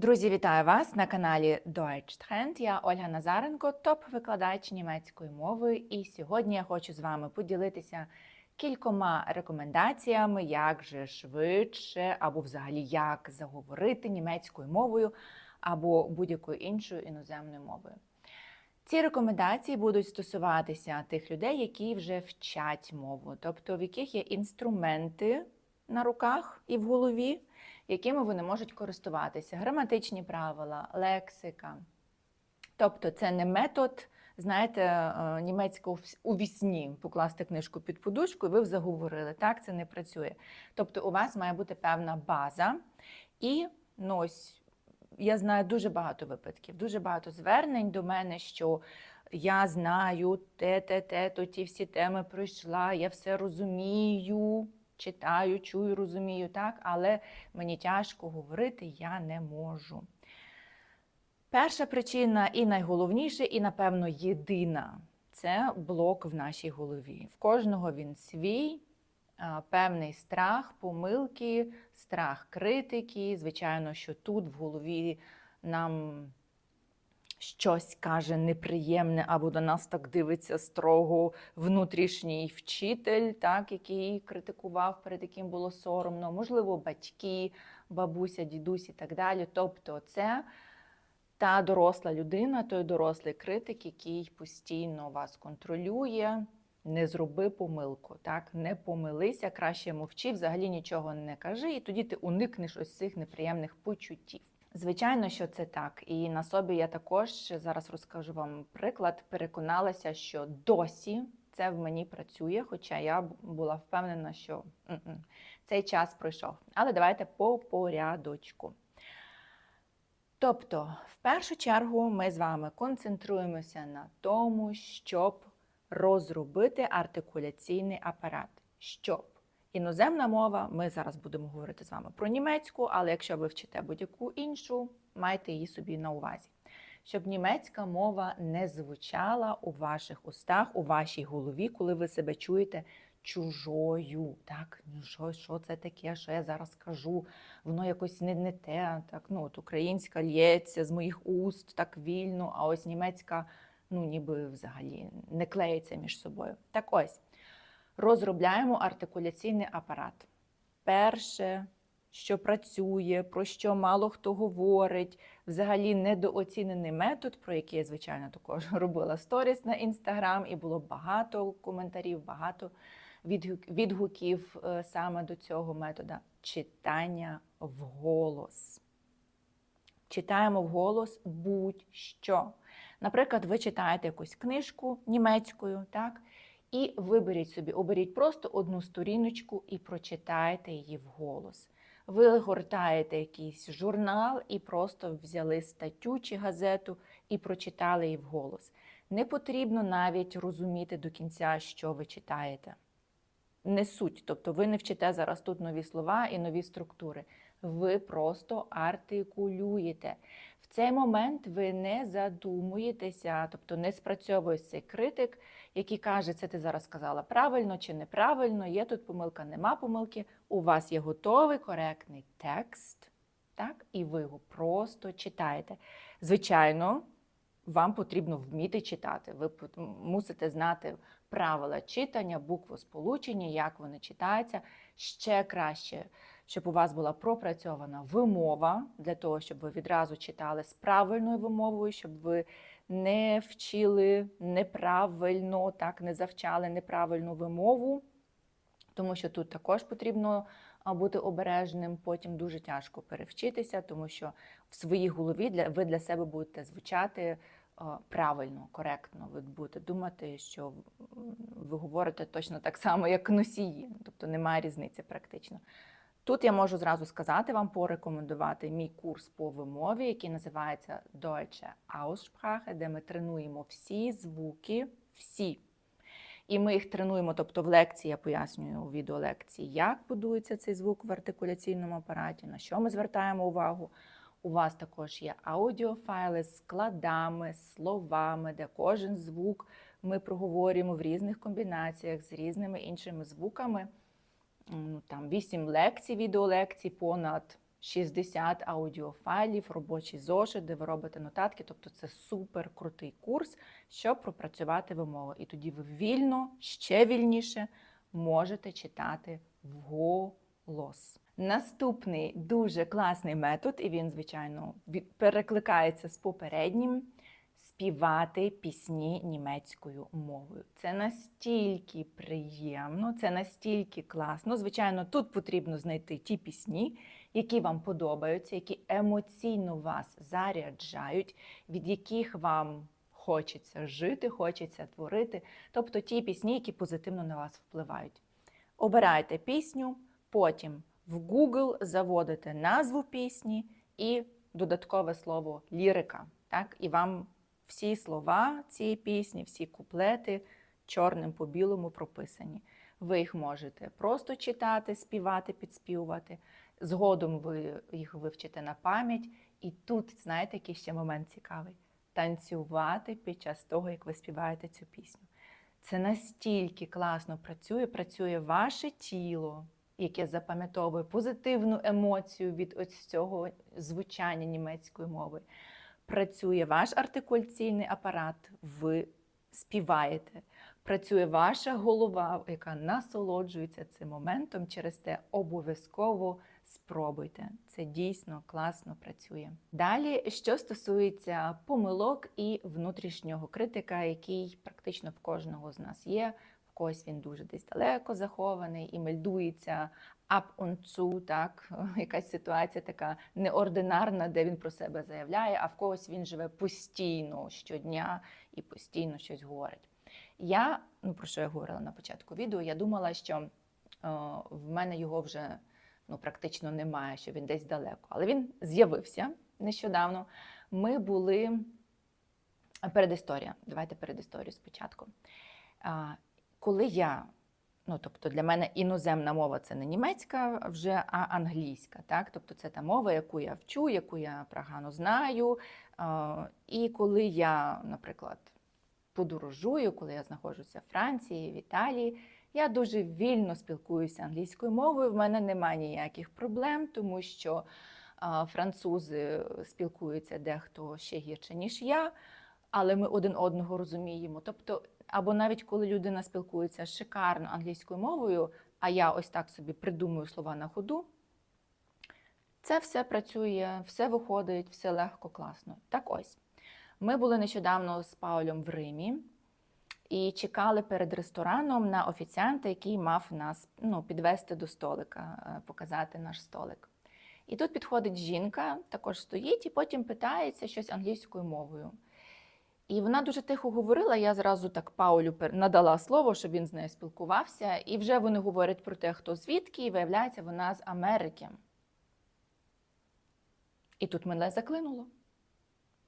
Друзі, вітаю вас на каналі Deutsch Trend. Я Ольга Назаренко, топ-викладач німецької мови. І сьогодні я хочу з вами поділитися кількома рекомендаціями, як же швидше, або взагалі як заговорити німецькою мовою або будь-якою іншою іноземною мовою. Ці рекомендації будуть стосуватися тих людей, які вже вчать мову, тобто в яких є інструменти на руках і в голові, якими вони можуть користуватися. Граматичні правила, лексика. Тобто це не метод, знаєте, е, німецького у вісні покласти книжку під подушку, і ви заговорили. Так, це не працює. Тобто, у вас має бути певна база. І ну, ось я знаю дуже багато випадків, дуже багато звернень до мене, що я знаю те, те, те, то ті всі теми пройшла, я все розумію, читаю, чую, розумію, так, але мені тяжко говорити, я не можу. Перша причина, і найголовніша, і, напевно, єдина це блок в нашій голові. В кожного він свій. Певний страх, помилки, страх критики. Звичайно, що тут в голові нам щось каже неприємне, або до нас так дивиться строго внутрішній вчитель, так, який критикував, перед яким було соромно, можливо, батьки, бабуся, дідусь і так далі. Тобто, це та доросла людина, той дорослий критик, який постійно вас контролює. Не зроби помилку, так не помилися, краще мовчи, взагалі нічого не кажи, і тоді ти уникнеш ось цих неприємних почуттів. Звичайно, що це так, і на собі я також зараз розкажу вам приклад. Переконалася, що досі це в мені працює, хоча я була впевнена, що цей час пройшов. Але давайте по порядочку. Тобто, в першу чергу, ми з вами концентруємося на тому, щоб розробити артикуляційний апарат. Щоб іноземна мова, ми зараз будемо говорити з вами про німецьку, але якщо ви вчите будь-яку іншу, майте її собі на увазі. Щоб німецька мова не звучала у ваших устах, у вашій голові, коли ви себе чуєте чужою. Так, ну що що це таке, що я зараз кажу? Воно якось не не те. Так, ну от Українська лється з моїх уст так вільно, а ось німецька ну ніби взагалі не клеїться між собою. Так ось розробляємо артикуляційний апарат. Перше, що працює, про що мало хто говорить, взагалі недооцінений метод, про який я, звичайно, також робила сторіс на інстаграм, і було багато коментарів, багато відгуків е, саме до цього метода читання вголос. Читаємо вголос будь-що. Наприклад, ви читаєте якусь книжку німецькою, так? І виберіть собі, оберіть просто одну сторіночку і прочитайте її вголос. Ви гортаєте якийсь журнал і просто взяли статтю чи газету і прочитали її вголос. Не потрібно навіть розуміти до кінця, що ви читаєте. Не суть, тобто ви не вчите зараз тут нові слова і нові структури. Ви просто артикулюєте В цей момент ви не задумуєтеся, тобто не спрацьовує цей критик, який каже, це ти зараз сказала правильно чи неправильно, є тут помилка, нема помилки. У вас є готовий коректний текст, так? і ви його просто читаєте. Звичайно, вам потрібно вміти читати. Ви мусите знати правила читання, буквосполучення, як вони читаються. Ще краще щоб у вас була пропрацьована вимова для того, щоб ви відразу читали з правильною вимовою, щоб ви не вчили неправильно, так не завчали неправильну вимову, тому що тут також потрібно бути обережним. Потім дуже тяжко перевчитися, тому що в своїй голові ви для себе будете звучати. Правильно, коректно, ви будете думати, що ви говорите точно так само, як носії, тобто немає різниці практично. Тут я можу зразу сказати вам, порекомендувати мій курс по вимові, який називається Deutsche Aussprache, де ми тренуємо всі звуки, всі. І ми їх тренуємо, тобто в лекції я пояснюю у відеолекції, як будується цей звук в артикуляційному апараті, на що ми звертаємо увагу. У вас також є аудіофайли з складами, словами, де кожен звук ми проговорюємо в різних комбінаціях з різними іншими звуками ну, там 8 лекцій, відеолекцій, понад 60 аудіофайлів, робочий зошит, де ви робите нотатки. Тобто це супер крутий курс, щоб пропрацювати вимову. І тоді ви вільно, ще вільніше можете читати вголос. Наступний дуже класний метод, і він, звичайно, перекликається з попереднім співати пісні німецькою мовою. Це настільки приємно, це настільки класно. Звичайно, тут потрібно знайти ті пісні, які вам подобаються, які емоційно вас заряджають, від яких вам хочеться жити, хочеться творити. Тобто ті пісні, які позитивно на вас впливають. Обирайте пісню, потім в Google заводите назву пісні і додаткове слово лірика. Так? І вам всі слова цієї пісні, всі куплети чорним по білому прописані. Ви їх можете просто читати, співати, підспівувати. Згодом ви їх вивчите на пам'ять. І тут, знаєте, який ще момент цікавий танцювати під час того, як ви співаєте цю пісню. Це настільки класно працює, працює ваше тіло, яке запам'ятовує позитивну емоцію від ось цього звучання німецької мови. Працює ваш артикуляційний апарат, ви співаєте. Працює ваша голова, яка насолоджується цим моментом. Через те обов'язково спробуйте. Це дійсно класно працює. Далі, що стосується помилок і внутрішнього критика, який практично в кожного з нас є. Когось він дуже десь далеко захований і мельдується up on zu, так, якась ситуація така неординарна, де він про себе заявляє, а в когось він живе постійно щодня і постійно щось говорить. Я, ну про що я говорила на початку відео, я думала, що е, в мене його вже ну, практично немає, що він десь далеко. Але він з'явився нещодавно. Ми були передісторія. Давайте передісторію спочатку. Коли я, ну тобто для мене іноземна мова це не німецька вже, а англійська. Так? Тобто це та мова, яку я вчу, яку я прагано знаю. І коли я, наприклад, подорожую, коли я знаходжуся в Франції, в Італії, я дуже вільно спілкуюся англійською мовою. В мене немає ніяких проблем, тому що французи спілкуються дехто ще гірше, ніж я, але ми один одного розуміємо. Тобто, або навіть коли людина спілкується шикарно англійською мовою, а я ось так собі придумую слова на ходу. Це все працює, все виходить, все легко, класно. Так ось. Ми були нещодавно з Паулем в Римі і чекали перед рестораном на офіціанта, який мав нас ну, підвести до столика, е, показати наш столик. І тут підходить жінка, також стоїть, і потім питається щось англійською мовою. І вона дуже тихо говорила. Я зразу так Паулю надала слово, щоб він з нею спілкувався. І вже вони говорять про те, хто звідки, і виявляється, вона з Америки. І тут мене заклинуло.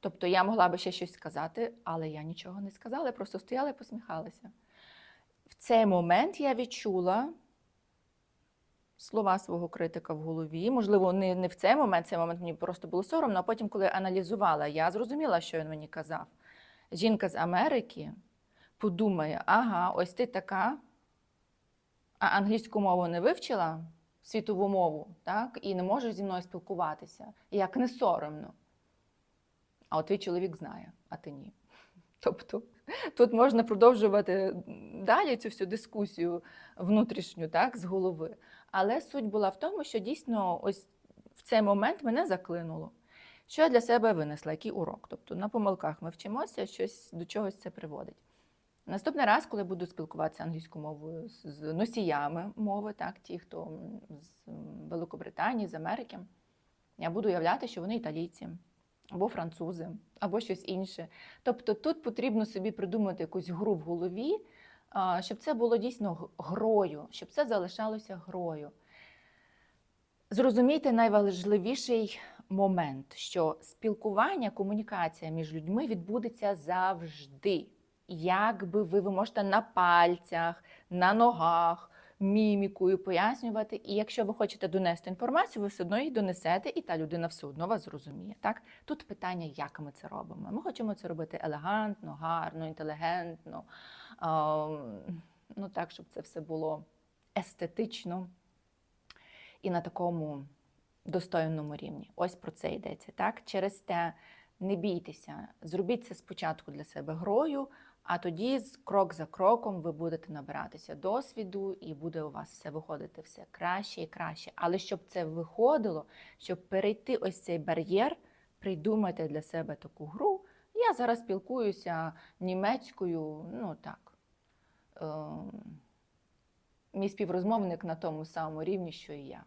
Тобто я могла би ще щось сказати, але я нічого не сказала, я просто стояла і посміхалася. В цей момент я відчула слова свого критика в голові. Можливо, не, не в цей момент, цей момент мені просто було соромно, а потім, коли я аналізувала, я зрозуміла, що він мені казав. Жінка з Америки подумає: ага, ось ти така, а англійську мову не вивчила, світову мову, так, і не можеш зі мною спілкуватися. Як не соромно. А от твій чоловік знає, а ти ні. Тобто тут можна продовжувати далі цю всю дискусію внутрішню, так, з голови. Але суть була в тому, що дійсно ось в цей момент мене заклинуло. Що я для себе винесла, який урок? Тобто на помилках ми вчимося, щось до чогось це приводить. Наступний раз, коли буду спілкуватися англійською мовою з- носіями мови, так, ті, хто з Великобританії, з Америки, я буду уявляти, що вони італійці, або французи, або щось інше. Тобто тут потрібно собі придумати якусь гру в голові, щоб це було дійсно грою, щоб це залишалося грою. Зрозумійте найважливіший момент, що спілкування, комунікація між людьми відбудеться завжди. Як би ви, ви можете на пальцях, на ногах, мімікою пояснювати. І якщо ви хочете донести інформацію, ви все одно її донесете, і та людина все одно вас зрозуміє. Так? Тут питання, як ми це робимо. Ми хочемо це робити елегантно, гарно, інтелігентно, ем, ну так, щоб це все було естетично і на такому достойному рівні. Ось про це йдеться. Так? Через те не бійтеся, зробіть це спочатку для себе грою, а тоді крок за кроком ви будете набиратися досвіду, і буде у вас все виходити все краще і краще. Але щоб це виходило, щоб перейти ось цей бар'єр, придумайте для себе таку гру. Я зараз спілкуюся німецькою, ну так. Ем, мій співрозмовник на тому самому рівні, що і я.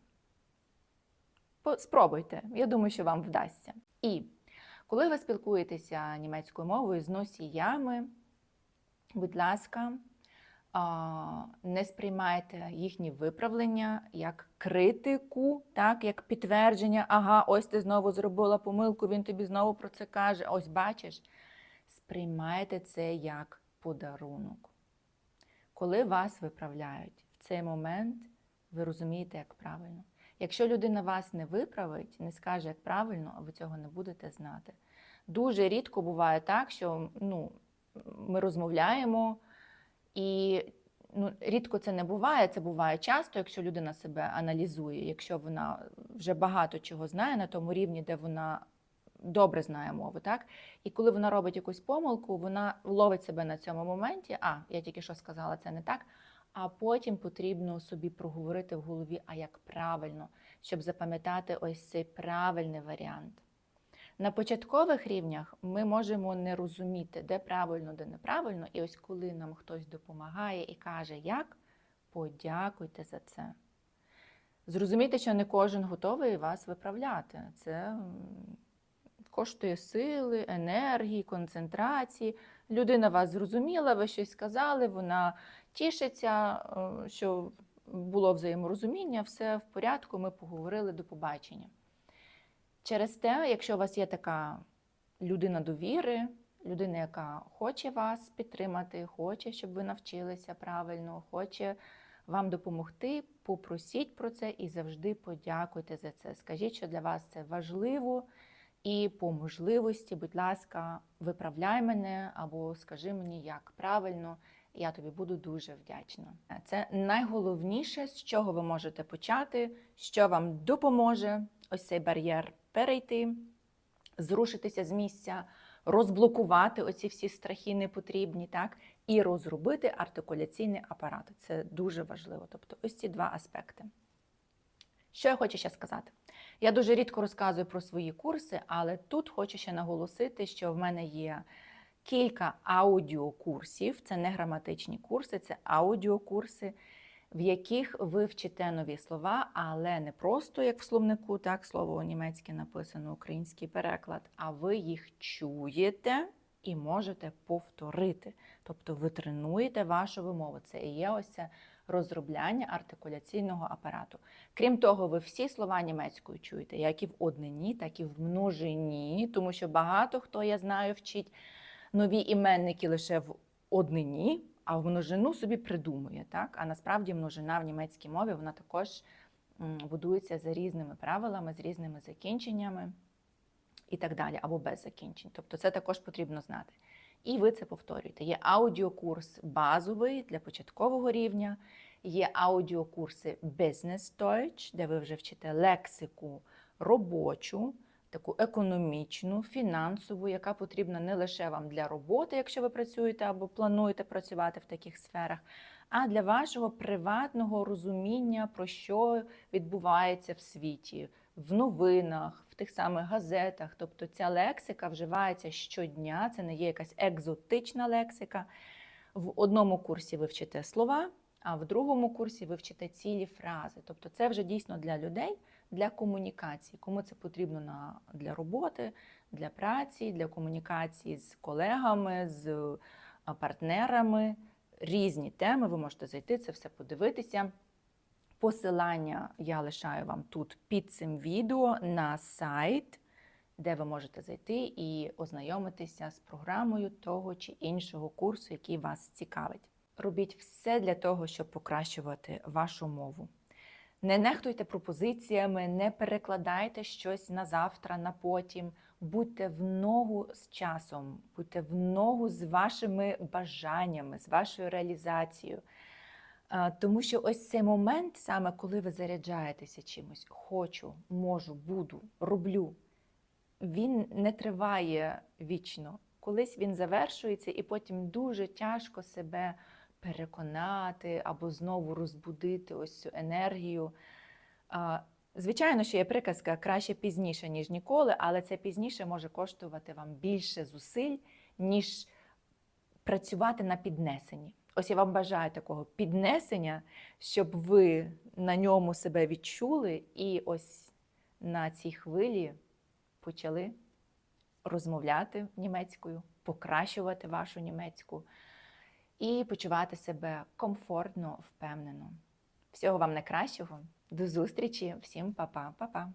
Спробуйте, я думаю, що вам вдасться. І коли ви спілкуєтеся німецькою мовою з носіями, будь ласка, не сприймайте їхні виправлення як критику, так, як підтвердження, ага, ось ти знову зробила помилку, він тобі знову про це каже. Ось бачиш. Сприймайте це як подарунок. Коли вас виправляють в цей момент, ви розумієте, як правильно. Якщо людина вас не виправить, не скаже, як правильно, а ви цього не будете знати. Дуже рідко буває так, що ну, ми розмовляємо, і ну, рідко це не буває. Це буває часто, якщо людина себе аналізує, якщо вона вже багато чого знає на тому рівні, де вона добре знає мову. Так? І коли вона робить якусь помилку, вона ловить себе на цьому моменті. А, я тільки що сказала, це не так. А потім потрібно собі проговорити в голові, а як правильно, щоб запам'ятати ось цей правильний варіант. На початкових рівнях ми можемо не розуміти, де правильно, де неправильно. І ось коли нам хтось допомагає і каже, як, подякуйте за це. Зрозумійте, що не кожен готовий вас виправляти. Це коштує сили, енергії, концентрації. Людина вас зрозуміла, ви щось сказали, вона тішиться, е, що було взаєморозуміння, все в порядку, ми поговорили до побачення. Через те, якщо у вас є така людина довіри, людина, яка хоче вас підтримати, хоче, щоб ви навчилися правильно, хоче вам допомогти, попросіть про це і завжди подякуйте за це. Скажіть, що для вас це важливо, і по можливості, будь ласка, виправляй мене або скажи мені, як правильно. Я тобі буду дуже вдячна. Це найголовніше, з чого ви можете почати, що вам допоможе ось цей бар'єр перейти, зрушитися з місця, розблокувати оці всі страхи непотрібні, так, і розробити артикуляційний апарат. Це дуже важливо. Тобто, ось ці два аспекти. Що я хочу ще сказати? Я дуже рідко розказую про свої курси, але тут хочу ще наголосити, що в мене є кілька аудіокурсів. Це не граматичні курси, це аудіокурси, в яких ви вчите нові слова, але не просто як в словнику, так, слово німецьке написано, український переклад, а ви їх чуєте і можете повторити. Тобто ви тренуєте вашу вимову. Це і є ось це розробляння артикуляційного апарату. Крім того, ви всі слова німецькою чуєте, як і в однині, так і в множині, тому що багато хто я знаю вчить нові іменники лише в однині, а в множину собі придумує. Так? А насправді множина в німецькій мові вона також будується за різними правилами, з різними закінченнями і так далі, або без закінчень. Тобто це також потрібно знати. І ви це повторюєте. Є аудіокурс базовий для початкового рівня, є аудіокурси Business Deutsch, де ви вже вчите лексику робочу, таку економічну, фінансову, яка потрібна не лише вам для роботи, якщо ви працюєте або плануєте працювати в таких сферах, а для вашого приватного розуміння, про що відбувається в світі, в новинах, тих самих газетах. Тобто ця лексика вживається щодня, це не є якась екзотична лексика. В одному курсі ви вчите слова, а в другому курсі ви вчите цілі фрази. Тобто це вже дійсно для людей, для комунікації. Кому це потрібно на, для роботи, для праці, для комунікації з колегами, з партнерами. Різні теми, ви можете зайти, це все подивитися. Посилання я лишаю вам тут під цим відео на сайт, де ви можете зайти і ознайомитися з програмою того чи іншого курсу, який вас цікавить. Робіть все для того, щоб покращувати вашу мову. Не нехтуйте пропозиціями, не перекладайте щось на завтра, на потім. Будьте в ногу з часом, будьте в ногу з вашими бажаннями, з вашою реалізацією. Тому що ось цей момент, саме коли ви заряджаєтеся чимось, хочу, можу, буду, роблю, він не триває вічно. Колись він завершується, і потім дуже тяжко себе переконати або знову розбудити ось цю енергію. Звичайно, що є приказка краще пізніше, ніж ніколи, але це пізніше може коштувати вам більше зусиль, ніж працювати на піднесенні. Ось я вам бажаю такого піднесення, щоб ви на ньому себе відчули і ось на цій хвилі почали розмовляти німецькою, покращувати вашу німецьку і почувати себе комфортно, впевнено. Всього вам найкращого. До зустрічі, всім па-па, па-па.